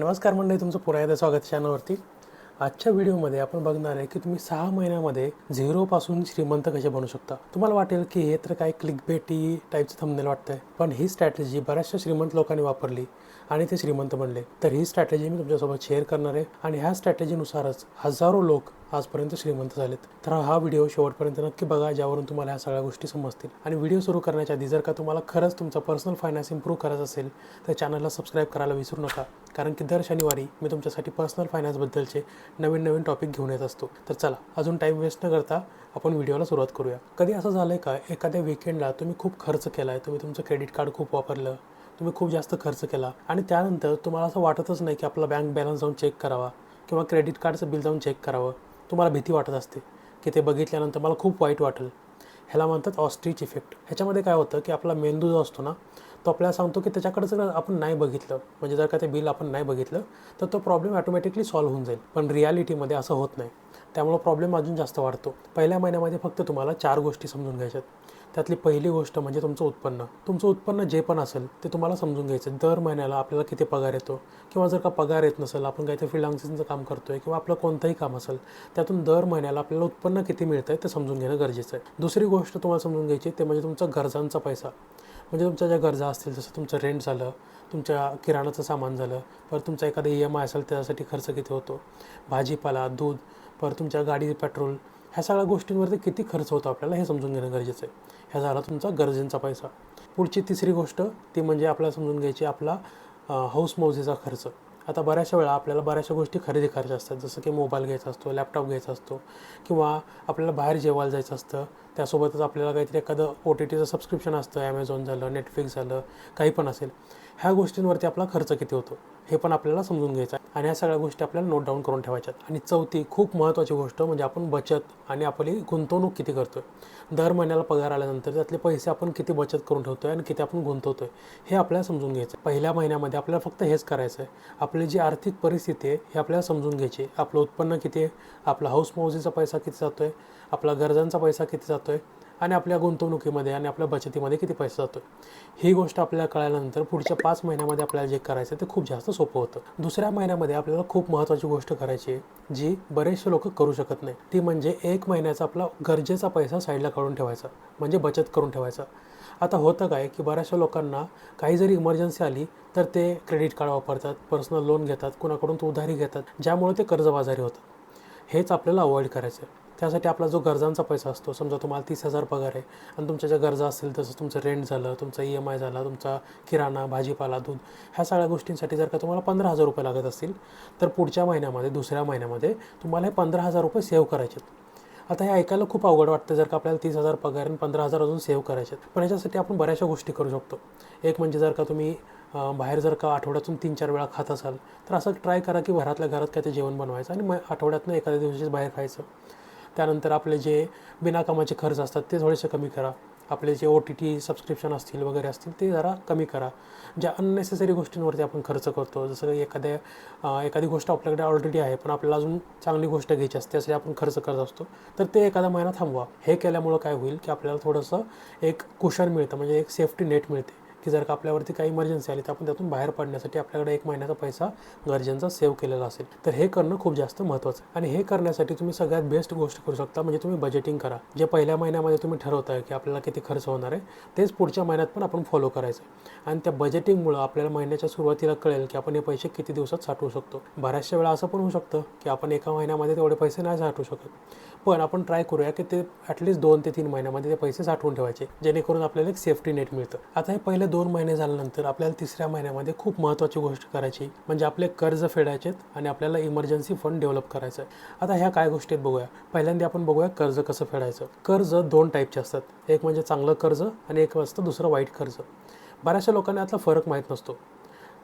नमस्कार मंडळी तुमचं पुन्हा एकदा स्वागत चॅनलवरती. आजच्या व्हिडिओमध्ये आपण बघणार आहे की तुम्ही सहा महिन्यामध्ये झिरोपासून श्रीमंत कसे बनू शकता? तुम्हाला वाटेल की हे तर काय क्लिक बेटी टाईपचं थंबनेल वाटतंय पण ही स्ट्रॅटेजी बऱ्याचशा श्रीमंत लोकांनी वापरली आणि ते श्रीमंत बनले. तर ही स्ट्रॅटेजी मी तुमच्यासोबत शेअर करणार आहे आणि ह्या स्ट्रॅटेजीनुसारच हजारो लोक आजपर्यंत श्रीमंत झालेत. तर हा व्हिडिओ शेवटपर्यंत नक्की बघा ज्यावरून तुम्हाला ह्या सगळ्या गोष्टी समजतील. आणि व्हिडिओ सुरू करण्याच्या आधी जर का तुम्हाला खरंच तुमचा पर्सनल फायनान्स इम्प्रूव्ह करायचं असेल तर चॅनलला सबस्क्राईब करायला विसरू नका. कारण की दर शनिवारी मी तुमच्यासाठी पर्सनल फायनान्सबद्दलचे नवीन नवीन टॉपिक घेऊन येत असतो. तर चला अजून टाईम वेस्ट न करता आपण व्हिडिओला सुरुवात करूया. कधी असं झालं आहे का एखाद्या विकेंडला तुम्ही खूप खर्च केला आहे तुम्ही तुमचं क्रेडिट कार्ड खूप वापरलं तुम्ही खूप जास्त खर्च केला आणि त्यानंतर तुम्हाला असं वाटतच नाही की आपला बँक बॅलन्स जाऊन चेक करावा किंवा क्रेडिट कार्डचं बिल जाऊन चेक करावं. तुम्हाला भीती वाटत असते की ते बघितल्यानंतर मला खूप वाईट वाटेल. ह्याला म्हणतात ऑस्ट्रीच इफेक्ट ह्याच्यामध्ये काय होतं की आपला मेंदू जो असतो ना तो आपल्याला सांगतो की त्याच्याकडे जर आपण नाही बघितलं म्हणजे जर का ते बिल आपण नाही बघितलं तर तो प्रॉब्लेम ॲटोमॅटिकली सॉल्व्ह होऊन जाईल. पण रियालिटीमध्ये असं होत नाही. त्यामुळं प्रॉब्लेम अजून जास्त वाढतो. पहिल्या महिन्यामध्ये फक्त तुम्हाला चार गोष्टी समजून घ्यायच्यात. त्यातली पहिली गोष्ट म्हणजे तुमचं उत्पन्न. तुमचं उत्पन्न जे पण असेल ते तुम्हाला समजून घ्यायचं. दर महिन्याला आपल्याला किती पगार येतो? किंवा जर का पगार येत नसेल आपण काहीतरी फ्रीलान्सिंगचं काम करतोय किंवा आपलं कोणतंही काम असेल त्यातून दर महिन्याला आपल्याला उत्पन्न किती मिळतं आहे ते समजून घेणं गरजेचं आहे. दुसरी गोष्ट तुम्हाला समजून घ्यायची ते म्हणजे तुमचा गरजांचा पैसा. म्हणजे तुमच्या ज्या गरजा असतील जसं तुमचं रेंट झालं तुमच्या किराणाचं सामान झालं परत तुमचा एखादा ई एम आय असेल त्यासाठी खर्च किती होतो? भाजीपाला दूध परत तुमच्या गाडी पेट्रोल ह्या सगळ्या गोष्टींवरती किती खर्च होतो आपल्याला हे समजून घेणं गरजेचं आहे. ह्या झाला तुमचा गरजेंचा पैसा. पुढची तिसरी गोष्ट ती म्हणजे आपल्याला समजून घ्यायची आपला हाऊस मौजेचा खर्च. आता बऱ्याचशा वेळा आपल्याला बऱ्याचशा गोष्टी खरेदी करायच्या असतात जसं की मोबाईल घ्यायचा असतो लॅपटॉप घ्यायचा असतो किंवा आपल्याला बाहेर जेवायला जायचं असतं त्यासोबतच आपल्याला काहीतरी एखादं ओ टी टीचं सबस्क्रिप्शन असतं ॲमेझॉन झालं नेटफ्लिक्स झालं काही पण असेल. ह्या गोष्टींवरती आपला खर्च किती होतो? हे पण आपल्याला समजून घ्यायचं आहे. आणि या सगळ्या गोष्टी आपल्याला नोट डाऊन करून ठेवायच्यात आणि चौथी खूप महत्त्वाची गोष्ट म्हणजे आपण बचत आणि आपली गुंतवणूक किती करतो आहे दर महिन्याला पगार आल्यानंतर त्यातले पैसे आपण किती बचत करून ठेवतो आहे आणि किती आपण गुंतवतो आहे हे आपल्याला समजून घ्यायचं आहे. पहिल्या महिन्यामध्ये आपल्याला फक्त हेच करायचं आहे. आपली जी आर्थिक परिस्थिती आहे हे आपल्याला समजून घ्यायची आहे. आपलं उत्पन्न किती आहे? आपला हाऊस मौजीचा पैसा किती जातो आहे आपला गरजांचा पैसा किती जातो आहे आणि आपल्या गुंतवणुकीमध्ये आणि आपल्या बचतीमध्ये किती पैसा जातो ही गोष्ट आपल्याला कळल्यानंतर पुढच्या पाच महिन्यामध्ये आपल्याला जे करायचं ते खूप जास्त सोपं होतं. दुसऱ्या महिन्यामध्ये आपल्याला खूप महत्त्वाची गोष्ट करायची आहे जी बरेचसे लोक करू शकत नाही. ती म्हणजे एक महिन्याचा आपला गरजेचा पैसा साईडला काढून ठेवायचा म्हणजे बचत करून ठेवायचा. आता होतं काय की बऱ्याचशा लोकांना काही जरी इमर्जन्सी आली तर ते क्रेडिट कार्ड वापरतात पर्सनल लोन घेतात कुणाकडून तो उधारी घेतात ज्यामुळे ते कर्जबाजारी होतात. हेच आपल्याला अवॉइड करायचं आहे. त्यासाठी आपला जो गरजांचा पैसा असतो समजा तुम्हाला तीस हजार पगार आहे आणि तुमच्या ज्या गरजा असतील तसं तुमचं रेंट झालं तुमचा ई एम आय झाला तुमचा किराणा भाजीपाला दूध ह्या सगळ्या गोष्टींसाठी जर का तुम्हाला पंधरा हजार रुपये लागत असतील तर पुढच्या महिन्यामध्ये दुसऱ्या महिन्यामध्ये तुम्हाला हे पंधरा हजार रुपये सेव्ह करायचे आता हे ऐकायला खूप अवघड वाटतं जर का आपल्याला तीस हजार पगार आणि पंधरा हजार अजून सेव्ह करायचे पण याच्यासाठी आपण बऱ्याचशा गोष्टी करू शकतो. एक म्हणजे जर का तुम्ही बाहेर जर का आठवड्यातून तीन चार वेळा खात असाल तर असं ट्राय करा की घरातल्या घरात काय ते जेवण बनवायचं आणि मग आठवड्यातनं एखाद्या दिवशीच बाहेर खायचं. त्यानंतर आपले जे बिनाकामाचे खर्च असतात ते थोडेसे कमी करा. आपले जे ओ टी टी सबस्क्रिप्शन असतील वगैरे असतील ते जरा कमी करा. ज्या अननेसेसरी गोष्टींवरती आपण खर्च करतो जसं की एखाद्या एखादी गोष्ट आपल्याकडे ऑलरेडी आहे पण आपल्याला अजून चांगली गोष्ट घ्यायची असते त्यासाठी आपण खर्च करत असतो तर ते एखादा महिना थांबवा. हे केल्यामुळं काय होईल की आपल्याला थोडंसं एक कुशन मिळतं म्हणजे एक सेफ्टी नेट मिळते. की जर का आपल्यावरती काही इमर्जन्सी आली तर आपण त्यातून बाहेर पडण्यासाठी आपल्याकडे एक महिन्याचा पैसा गरजेंचा सेव्ह केलेला असेल. तर हे करणं खूप जास्त महत्त्वाचं आहे. आणि हे करण्यासाठी तुम्ही सगळ्यात बेस्ट गोष्ट करू शकता म्हणजे तुम्ही बजेटिंग करा. जे पहिल्या महिन्यामध्ये तुम्ही ठरवताय की आपल्याला किती खर्च होणार आहे तेच पुढच्या महिन्यात पण आपण फॉलो करायचं आणि त्या बजेटिंगमुळं आपल्याला महिन्याच्या सुरुवातीला कळेल की आपण हे पैसे किती दिवसात साठवू शकतो. बऱ्याचशा वेळा असं पण होऊ शकतं की आपण एका महिन्यामध्ये तेवढे पैसे नाही साठवू शकत. पण आपण ट्राय करूया की ते ॲटलिस्ट दोन ते तीन महिन्यामध्ये ते पैसे साठवून ठेवायचे जेणेकरून आपल्याला एक सेफ्टी नेट मिळतं. आता हे पहिले दोन महिने झाल्यानंतर आपल्याला तिसऱ्या महिन्यामध्ये खूप महत्त्वाची गोष्ट करायची म्हणजे आपले कर्ज फेडायचे आणि आपल्याला इमर्जन्सी फंड डेव्हलप करायचं आहे. आता ह्या काय गोष्टी आहेत बघूया. पहिल्यांदा आपण बघूया कर्ज कसं फेडायचं. कर्ज दोन टाईपचे असतात. एक म्हणजे चांगलं कर्ज आणि एक असतं दुसरं वाईट कर्ज. बऱ्याचशा लोकांना यातला फरक माहीत नसतो.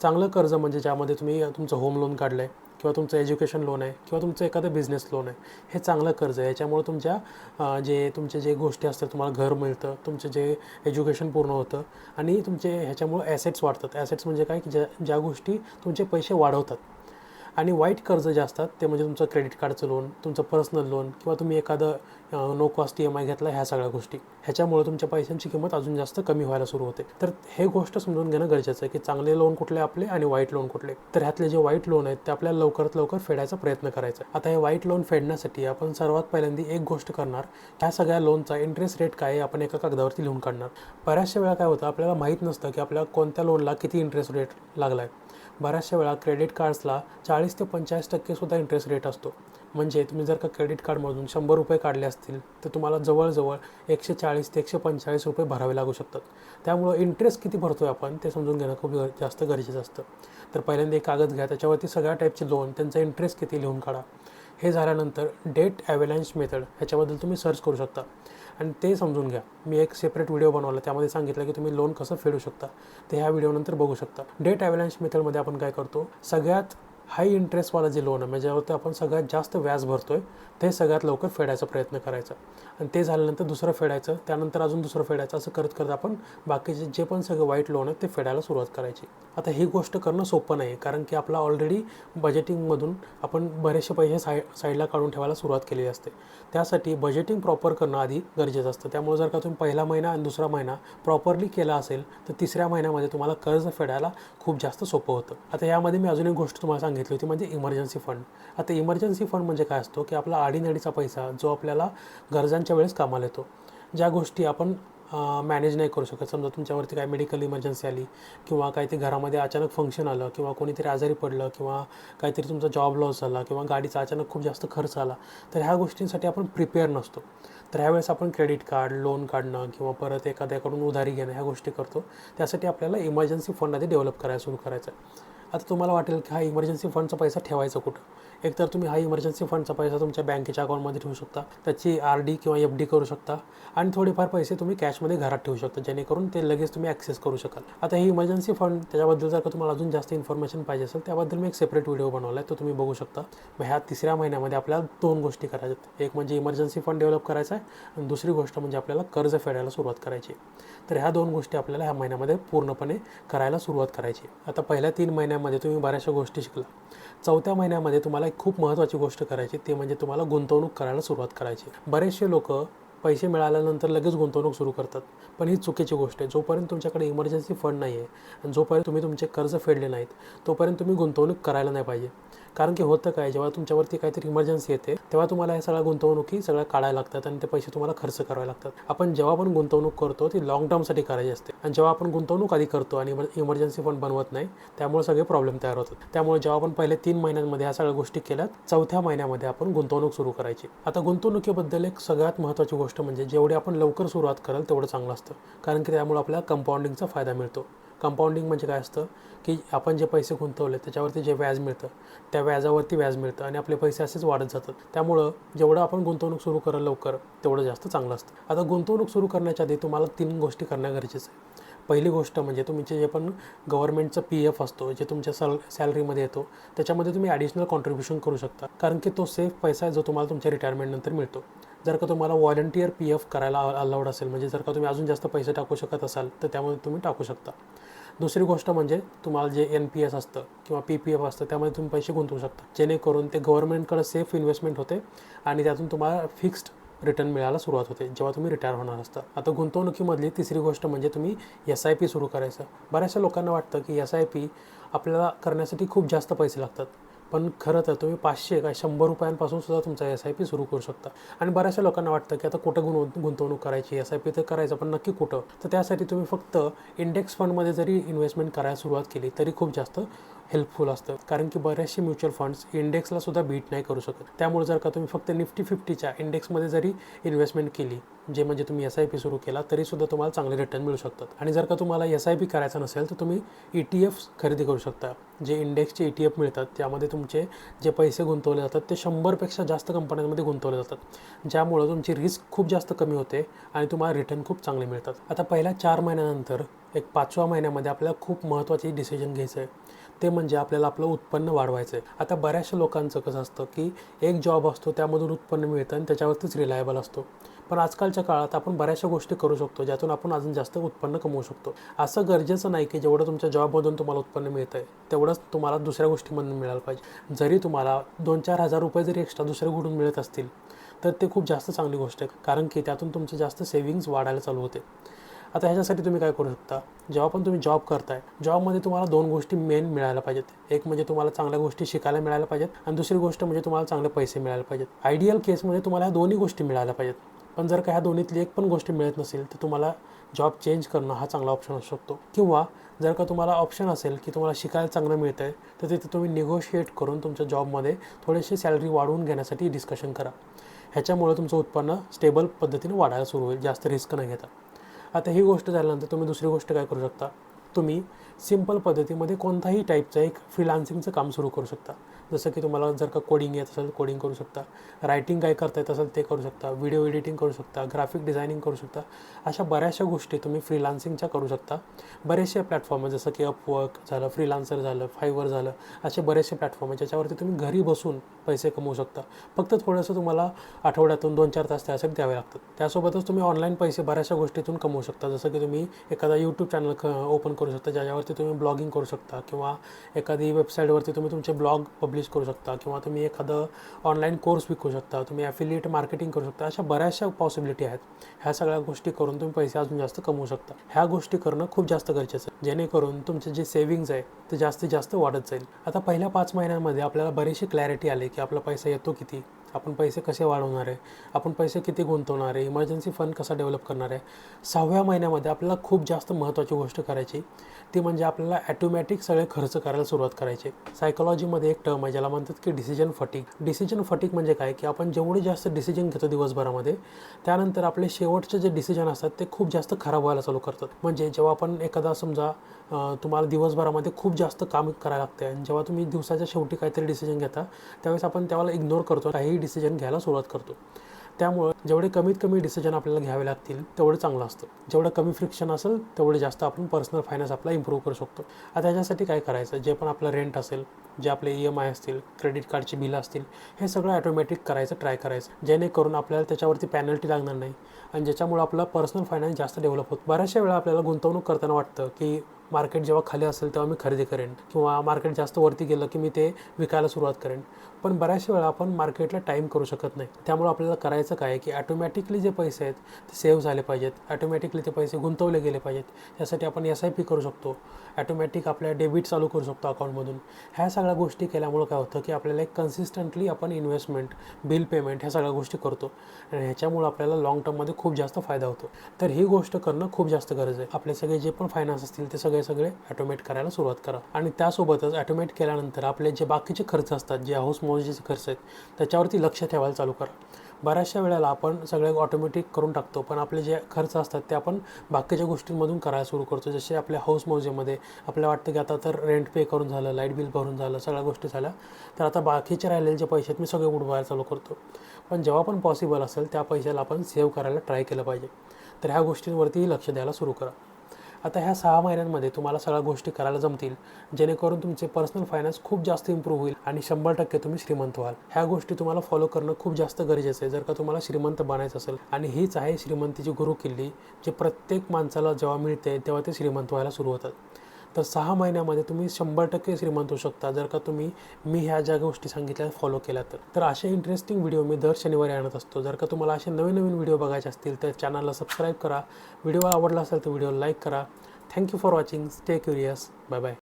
चांगलं कर्ज म्हणजे ज्यामध्ये तुम्ही तुमचं होम लोन काढलं आहे किंवा तुमचं एज्युकेशन लोन आहे किंवा तुमचं एखादं बिझनेस लोन आहे हे चांगलं कर्ज आहे. याच्यामुळे तुमच्या जे तुमचे जे गोष्टी असतात तुम्हाला घर मिळतं तुमचं जे एज्युकेशन पूर्ण होतं आणि तुमचे ह्याच्यामुळे ॲसेट्स वाढतात. ॲसेट्स म्हणजे काय? की ज्या ज्या गोष्टी तुमचे पैसे वाढवतात. आणि वाईट कर्ज जे असतात ते म्हणजे तुमचं क्रेडिट कार्डचं लोन तुमचं पर्सनल लोन किंवा तुम्ही एखादं no cost E M I घेतला ह्या सगळ्या गोष्टी. ह्याच्यामुळे तुमच्या पैशांची किंमत अजून जास्त कमी व्हायला सुरू होते. तर हे गोष्ट समजून घेणं गरजेचं आहे की चांगले लोन कुठले आपले आणि वाईट लोन कुठले. तर ह्यातले जे वाईट लोन आहेत ते आपल्याला लवकरात लवकर फेडायचा प्रयत्न करायचा आहे. आता हे वाईट लोन फेडण्यासाठी आपण सर्वात पहिल्यांदा एक गोष्ट करणार. ह्या सगळ्या लोनचा इंटरेस्ट रेट काय आहे आपण एका कागदावरती लिहून काढणार. बऱ्याचशा वेळा काय होतं आपल्याला माहीत नसतं की आपल्याला कोणत्या लोनला किती इंटरेस्ट रेट लागला आहे बऱ्याचशा वेळा क्रेडिट कार्ड्सला चाळीस ते पंचेचाळीस टक्केसुद्धा इंटरेस्ट रेट असतो. म्हणजे तुम्ही जर का क्रेडिट कार्डमधून शंभर रुपये काढले असतील तर तुम्हाला जवळजवळ एकशे चाळीस ते एकशे पंचेचाळीस रुपये भरावे लागू शकतात. त्यामुळं इंटरेस्ट किती भरतो आहे आपण ते समजून घेणं खूप जास्त गरजेचं असतं. तर पहिल्यांदा एक कागद घ्या त्याच्यावरती सगळ्या टाईपचे लोन त्यांचा इंटरेस्ट किती लिहून काढा. हे झाल्यानंतर डेट ॲव्हलॅन्स मेथड ह्याच्याबद्दल तुम्ही सर्च करू शकता. आणि ते समजून घ्या. मी एक सेपरेट व्हिडिओ बनवला त्यामध्ये सांगितलं की तुम्ही लोन कसं फेडू शकता. ते ह्या व्हिडिओनंतर बघू शकता. डेट ॲव्हलॅन्स मेथडमध्ये आपण काय करतो? सगळ्यात हाय इंटरेस्टवाला जे लोन आहे म्हणजे ज्यावरती आपण सगळ्यात जास्त व्याज भरतोय ते सगळ्यात लवकर फेडायचा प्रयत्न करायचा. आणि ते झाल्यानंतर दुसरं फेडायचं त्यानंतर अजून दुसरं फेडायचं असं करत करत आपण बाकीचे जे पण सगळं वाईट लोन आहेत ते फेडायला सुरुवात करायची. आता ही गोष्ट करणं सोपं नाही कारण की आपला ऑलरेडी बजेटिंगमधून आपण बरेचसे पैसे साय साईडला काढून ठेवायला सुरुवात केलेली असते. त्यासाठी बजेटिंग प्रॉपर करणं आधी गरजेचं असतं. त्यामुळे जर का तुम्ही पहिला महिना आणि दुसरा महिना प्रॉपरली केला असेल तर तिसऱ्या महिन्यामध्ये तुम्हाला कर्ज फेडायला खूप जास्त सोपं होतं. आता यामध्ये मी अजून एक गोष्ट तुम्हाला सांगितली होती म्हणजे इमर्जन्सी फंड आता इमर्जन्सी फंड म्हणजे काय असतो? की आपला आडीनडीचा पैसा जो आपल्याला गरजांच्या वेळेस कामाला येतो. ज्या गोष्टी आपण मॅनेज नाही करू शकत. समजा तुमच्यावरती काय मेडिकल इमर्जन्सी आली किंवा काहीतरी घरामध्ये अचानक फंक्शन आलं किंवा कोणीतरी आजारी पडलं किंवा काहीतरी तुमचा जॉब लॉस झाला किंवा गाडीचा अचानक खूप जास्त खर्च आला तर ह्या गोष्टींसाठी आपण प्रिपेअर नसतो. तर ह्यावेळेस आपण क्रेडिट कार्ड लोन काढणं किंवा परत एखाद्याकडून उधारी घेणं ह्या गोष्टी करतो. त्यासाठी आपल्याला इमर्जन्सी फंड आधी डेव्हलप करायला सुरू करायचं आहे आता तुम्हाला वाटेल की हा इमर्जन्सी फंडचा पैसा ठेवायचा कुठं? एकतर तुम्ही हा इमर्जन्सी फंडचा पैसा तुमच्या बँकेच्या अकाउंटमध्ये ठेवू शकता. त्याची आर डी किंवा एफ डी करू शकता. आणि थोडेफार पैसे तुम्ही कॅशमध्ये घरात ठेवू शकता जेणेकरून ते लगेच तुम्ही ॲक्सेस करू शकाल. आता ही इमर्जन्सी फंड त्याच्याबद्दल जर का तुम्हाला अजून जास्त इन्फॉर्मेशन पाहिजे असेल त्याबद्दल मी एक सेपरेट व्हिडिओ बनवला आहे तो तुम्ही बघू शकता. मग ह्या तिसऱ्या महिन्यामध्ये आपल्याला दोन गोष्टी करायच्या एक म्हणजे इमर्जन्सी फंड डेव्हलप करायचा आहे आणि दुसरी गोष्ट म्हणजे आपल्याला कर्ज फेडायला सुरुवात करायची तर ह्या दोन गोष्टी आपल्याला ह्या महिन्यामध्ये पूर्णपणे करायला सुरुवात करायची आता पहिल्या तीन महिन्यामध्ये तुम्ही बऱ्याचशा गोष्टी शिकला. चौथ्या महिन्यामध्ये तुम्हाला एक खूप महत्त्वाची गोष्ट करायची ते म्हणजे तुम्हाला गुंतवणूक करायला सुरुवात करायची. बरेचसे लोक पैसे मिळाल्यानंतर लगेच गुंतवणूक सुरू करतात. पण ही चुकीची गोष्ट आहे. जोपर्यंत तुमच्याकडे इमर्जन्सी फंड नाही आहे आणि जोपर्यंत तुम्ही तुमचे कर्ज फेडले नाहीत तोपर्यंत तुम्ही गुंतवणूक करायला नाही पाहिजे. कारण की होतं काय जेव्हा तुमच्यावरती काहीतरी इमर्जन्सी येते तेव्हा तुम्हाला या सगळ्या गुंतवणुकी सगळ्या काढायला लागतात आणि ते पैसे तुम्हाला खर्च करावे लागतात. आपण जेव्हा पण गुंतवणूक करतो ती लॉंग टर्मसाठी करायची असते. आणि जेव्हा आपण गुंतवणूक आधी करतो आणि इमर्जन्सी फंड बनवत नाही त्यामुळे सगळे प्रॉब्लेम तयार होतात. त्यामुळे जेव्हा आपण पहिले तीन महिन्यांमध्ये ह्या सगळ्या गोष्टी केल्यात चौथ्या महिन्यामध्ये आपण गुंतवणूक सुरू करायची. आता गुंतवणुकीबद्दल एक सगळ्यात महत्त्वाची गोष्ट म्हणजे जेवढी आपण लवकर सुरुवात कराल तेवढं चांगलं असतं. कारण की त्यामुळे आपल्याला कंपाऊंडिंगचा फायदा मिळतो. कंपाऊंडिंग म्हणजे काय असतं? की आपण जे पैसे गुंतवले त्याच्यावरती जे व्याज मिळतं त्या व्याजावरती व्याज मिळतं आणि आपले पैसे असेच वाढत जातात. त्यामुळं जेवढं आपण गुंतवणूक सुरू करा लवकर तेवढं जास्त चांगलं असतं. आता गुंतवणूक सुरू करण्याच्या आधी तुम्हाला तीन गोष्टी करणं गरजेचं आहे. पहिली गोष्ट म्हणजे तुमचे जे पण गव्हर्नमेंटचं पी एफ असतो जे तुमच्या सॅल सॅलरीमध्ये येतो त्याच्यामध्ये तुम्ही ॲडिशनल कॉन्ट्रीब्युशन करू शकता. कारण की तो सेफ पैसा आहे जो तुम्हाला तुमच्या रिटायरमेंटनंतर मिळतो. जर का तुम्हाला व्हॉलंटियर पी एफ करायला अलाउड असेल म्हणजे जर का तुम्ही अजून जास्त पैसे टाकू शकत असाल तर त्यामध्ये तुम्ही टाकू शकता. दुसरी गोष्ट म्हणजे तुम्हाला जे एन पी एस असतं किंवा पी पी एफ असतं त्यामध्ये तुम्ही पैसे गुंतवू शकता. जेणेकरून ते गव्हर्नमेंटकडे सेफ इन्व्हेस्टमेंट होते आणि त्यातून तुम्हाला फिक्स्ड रिटर्न मिळायला सुरुवात होते जेव्हा तुम्ही रिटायर होणार असता. आता गुंतवणुकीमधली तिसरी गोष्ट म्हणजे तुम्ही एस आय पी सुरू करायचं. बऱ्याचशा लोकांना वाटतं की एस आय पी आपल्याला करण्यासाठी खूप जास्त पैसे लागतात. पण खरं तर तुम्ही पाचशे काय शंभर रुपयांपासून सुद्धा तुमचा एस आय पी सुरू करू शकता. आणि बऱ्याचशा लोकांना वाटतं की आता कुठं गुंतव गुंतवणूक करायची एस आय पी तर करायचं पण नक्की कुठं? तर त्यासाठी तुम्ही फक्त इंडेक्स फंडमध्ये जरी इन्व्हेस्टमेंट करायला सुरुवात केली तरी खूप जास्त हेल्पफुल असतं. कारण की बरेचसे म्युच्युअल फंड्स इंडेक्सला सुद्धा बीट नाही करू शकत. त्यामुळे जर का तुम्ही फक्त निफ्टी फिफ्टीच्या इंडेक्समध्ये जरी इन्व्हेस्टमेंट केली जे म्हणजे तुम्ही एस आय पी सुरू केला तरीसुद्धा तुम्हाला चांगले रिटर्न मिळू शकतात. आणि जर का तुम्हाला एस आय पी करायचं नसेल तर तुम्ही ई टी एफ खरेदी करू शकता. जे इंडेक्सचे ई टी एफ मिळतात त्यामध्ये तुमचे जे पैसे गुंतवले जातात ते शंभरपेक्षा जास्त कंपन्यांमध्ये गुंतवले जातात. ज्यामुळं तुमची रिस्क खूप जास्त कमी होते आणि तुम्हाला रिटर्न खूप चांगले मिळतात. आता पहिल्या चार महिन्यानंतर एक पाचव्या महिन्यामध्ये आपल्याला खूप महत्त्वाची डिसिजन घ्यायचं आहे ते म्हणजे आपल्याला आपलं उत्पन्न वाढवायचं आहे आता बऱ्याचशा लोकांचं कसं असतं की एक जॉब असतो त्यामधून उत्पन्न मिळतं आणि त्याच्यावरतीच रिलायबल असतो. पण आजकालच्या काळात आपण बऱ्याचशा गोष्टी करू शकतो ज्यातून आपण अजून जास्त उत्पन्न कमवू शकतो. असं गरजेचं नाही की जेवढं तुमच्या जॉबमधून तुम्हाला उत्पन्न मिळतं आहे तेवढंच तुम्हाला दुसऱ्या गोष्टीमधून मिळालं पाहिजे. जरी तुम्हाला दोन चार हजार रुपये जरी एक्स्ट्रा दुसऱ्या कुठून मिळत असतील तर ते खूप जास्त चांगली गोष्ट आहे. कारण की त्यातून तुमचे जास्त सेव्हिंग्ज वाढायला चालू होते. आता ह्याच्यासाठी तुम्ही काय करू शकता? जेव्हा पण तुम्ही जॉब करताय जॉबमध्ये तुम्हाला दोन गोष्टी मेन मिळायला पाहिजेत. एक म्हणजे तुम्हाला चांगल्या गोष्टी शिकायला मिळायला पाहिजेत आणि दुसरी गोष्ट म्हणजे तुम्हाला चांगले पैसे मिळायला पाहिजेत. आयडियल केसमध्ये तुम्हाला ह्या दोन्ही गोष्टी मिळायला पाहिजेत. पण जर का ह्या दोन्हीतली एक पण गोष्ट मिळत नसेल तर तुम्हाला जॉब चेंज करणं हा चांगला ऑप्शन असू शकतो. किंवा जर का तुम्हाला ऑप्शन असेल की तुम्हाला शिकायला चांगलं मिळतं आहे तर तिथे तुम्ही निगोशिएट करून तुमच्या जॉबमध्ये थोडीशी सॅलरी वाढवून घेण्यासाठी डिस्कशन करा. ह्याच्यामुळे तुमचं उत्पन्न स्टेबल पद्धतीने वाढायला सुरू होईल. जास्त रिस्क न घेता. आता ही गोष्ट झाल्यानंतर तुम्ही दुसरी गोष्ट काय करू शकता? तुम्ही सिंपल पद्धतीमध्ये कोणताही टाईपचं एक फ्रीलान्सिंगचं काम सुरू करू शकता. जसं की तुम्हाला जर का कोडिंग येत असेल कोडिंग करू शकता. रायटिंग काय करता येत असेल ते करू शकता. व्हिडिओ एडिटिंग करू शकता. ग्राफिक डिझायनिंग करू शकता. अशा बऱ्याचशा गोष्टी तुम्ही फ्रीलान्सिंगच्या करू शकता. बरेचसे प्लॅटफॉर्म आहे जसं की अपवर्क झालं फ्रीलान्सर झालं फायवर झालं. असे बरेचसे प्लॅटफॉर्म आहे ज्याच्यावरती तुम्ही घरी बसून पैसे कमवू शकता. फक्त थोडंसं तुम्हाला आठवड्यातून दोन चार तास त्यासाठी द्यावे लागतात. त्यासोबतच तुम्ही ऑनलाईन पैसे बऱ्याचशा गोष्टीतून कमवू शकता. जसं की तुम्ही एखादा यूट्यूब चॅनल क ओपन करू शकता ज्याच्यावरती तुम्ही ब्लॉगिंग करू शकता किंवा एखादी वेबसाईटवरती तुम्ही तुमचे ब्लॉग पब्लिश करू शकता किंवा तुम्ही एखादं ऑनलाईन कोर्स विकू शकता तुम्ही ॲफिलिएट मार्केटिंग करू शकता अशा बऱ्याचशा पॉसिबिलिटी आहेत. ह्या सगळ्या गोष्टी करून तुम्ही पैसे अजून जास्त कमवू शकता. ह्या गोष्टी करणं खूप जास्त गरजेचं आहे. जेणेकरून तुमचे जे सेव्हिंग्ज आहे ते जास्तीत जास्त वाढत जाईल. आता पहिल्या पाच महिन्यांमध्ये आपल्याला बरीचशी क्लॅरिटी आली की आपला पैसा येतो किती? आपण पैसे कसे वाढवणार आहे? आपण पैसे किती गुंतवणार आहे? इमर्जन्सी फंड कसा डेव्हलप करणार आहे? सहाव्या महिन्यामध्ये आपल्याला खूप जास्त महत्त्वाची गोष्ट करायची. ती म्हणजे आपल्याला ॲटोमॅटिक सगळे खर्च करायला सुरुवात करायची. सायकोलॉजीमध्ये एक टर्म आहे ज्याला म्हणतात की डिसिजन फटिक डिसिजन फटिक म्हणजे काय? की आपण जेवढे जास्त डिसिजन घेतो दिवसभरामध्ये त्यानंतर आपले शेवटचे जे डिसिजन असतात ते खूप जास्त खराब व्हायला चालू करतात. म्हणजे जेव्हा आपण एखादा समजा तुम्हाला दिवसभरामध्ये खूप जास्त काम करायला लागते आणि जेव्हा तुम्ही दिवसाच्या शेवटी काहीतरी डिसिजन घेता त्यावेळेस आपण त्याला इग्नोर करतो. काही डिसिजन घ्यायला सुरुवात करतो. त्यामुळं जेवढे कमीत कमी डिसिजन आपल्याला घ्यावे लागतील तेवढं चांगलं असतं. जेवढं कमी फ्रिक्शन असेल तेवढे जास्त आपण पर्सनल फायनान्स आपला इम्प्रूव्ह करू शकतो. आता याच्यासाठी काय करायचं? जे पण आपलं रेंट असेल जे आपले ई एम आय असतील क्रेडिट कार्डची बिलं असतील हे सगळं ॲटोमॅटिक करायचं ट्राय करायचं. जेणेकरून आपल्याला त्याच्यावरती पॅनल्टी लागणार नाही आणि ज्याच्यामुळे आपला पर्सनल फायनान्स जास्त डेव्हलप होतो. बऱ्याचशा वेळा आपल्याला गुंतवणूक करताना वाटतं की मार्केट जेव्हा खाली असेल तेव्हा मी खरेदी करेन. किंवा मार्केट जास्त वरती गेलं की मी ते विकायला सुरुवात करेन. पण बऱ्याचशा वेळा आपण मार्केटला टाईम करू शकत नाही. त्यामुळे आपल्याला करायचं काय आहे की ॲटोमॅटिकली जे पैसे आहेत ते सेव्ह झाले पाहिजेत. ॲटोमॅटिकली ते पैसे गुंतवले गेले पाहिजेत. त्यासाठी आपण एस आय पी करू शकतो. ॲटोमॅटिक आपल्या डेबिट चालू करू शकतो अकाउंटमधून ह्या सगळ्या गोष्टी केल्यामुळं काय होतं की आपल्याला एक कन्सिस्टंटली आपण इन्व्हेस्टमेंट बिल पेमेंट ह्या सगळ्या गोष्टी करतो. आणि ह्याच्यामुळं आपल्याला लाँग टर्ममध्ये खूप जास्त फायदा होतो. तर ही गोष्ट करणं खूप जास्त गरज आहे. आपले सगळे जे पण फायनान्स असतील ते सगळे सगळे ॲटोमॅट करायला सुरुवात करा. आणि त्यासोबतच ॲटोमॅट केल्यानंतर आपले जे बाकीचे खर्च असतात जे हाऊस मौजेचे खर्च आहेत. त्याच्यावरती लक्ष ठेवायला चालू करा. बऱ्याचशा वेळेला आपण सगळे ऑटोमॅटिक करून टाकतो पण आपले जे खर्च असतात ते आपण बाकीच्या गोष्टींमधून करायला सुरू करतो. जसे आपल्या हाऊस मौजेमध्ये आपल्याला वाटतं की आता तर रेंट पे करून झालं लाइट बिल भरून झालं सगळ्या गोष्टी झाल्या. तर आता बाकीचे राहिलेले जे पैसे आहेत मी सगळे उडवायला चालू करतो. पण जेव्हा पण पॉसिबल असेल त्या पैशाला आपण सेव्ह करायला ट्राय केलं पाहिजे. तर ह्या गोष्टींवरतीही लक्ष द्यायला सुरू करा. आता ह्या सहा महिन्यांमध्ये तुम्हाला सगळ्या गोष्टी करायला जमतील. जेणेकरून तुमचे पर्सनल फायनान्स खूप जास्त इम्प्रूव्ह होईल आणि शंभर टक्के तुम्ही श्रीमंत व्हाल. ह्या गोष्टी तुम्हाला फॉलो करणं खूप जास्त गरजेचं आहे. जर का तुम्हाला श्रीमंत बनायचं असेल आणि हीच आहे श्रीमंतीची गुरु किल्ली जी प्रत्येक माणसाला जेव्हा मिळते तेव्हा ते श्रीमंत व्हायला सुरू होतात. तर सहा महिन्यामध्ये तुम्ही शंभर टक्के श्रीमंत होऊ शकता. जर का तुम्ही मी ह्या ज्या गोष्टी सांगितल्या फॉलो केल्या तर. तर असे इंटरेस्टिंग व्हिडिओ मी दर शनिवारी आणत असतो. जर का तुम्हाला असे नवीन नवीन व्हिडिओ बघायचे असतील तर चॅनलला सबस्क्राईब करा. व्हिडिओ आवडला असेल तर व्हिडिओ लाईक करा. Thank you for watching stay curious bye bye